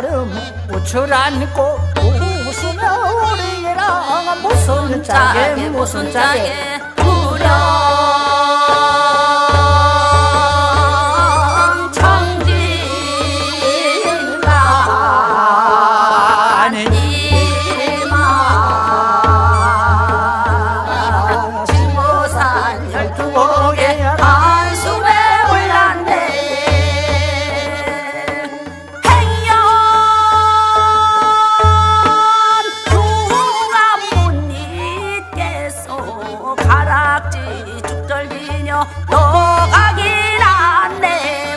발음 우쭐안고 웃으며 우리랑 무슨 짝에 무슨 짝에 부려. 어, 어, 어, 가락지 죽절지녀 너가긴 안네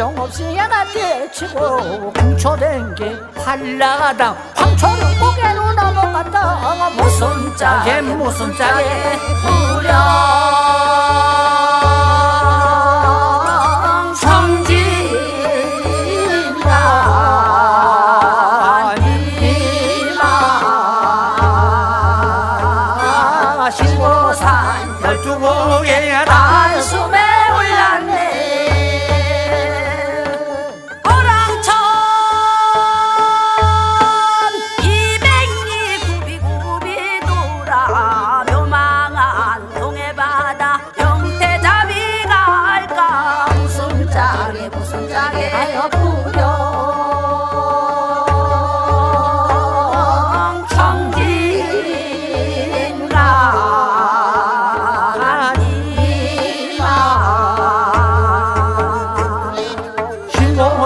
걱정 없이야 나때치고 훔쳐댄 게 활라가다. 황초는 고개로 넘어갔다. 무슨 짜게 무슨 짜게 후려. 성진다 니마. 신고산 열두 고개야 달수 구성자게 하여 부려.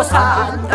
산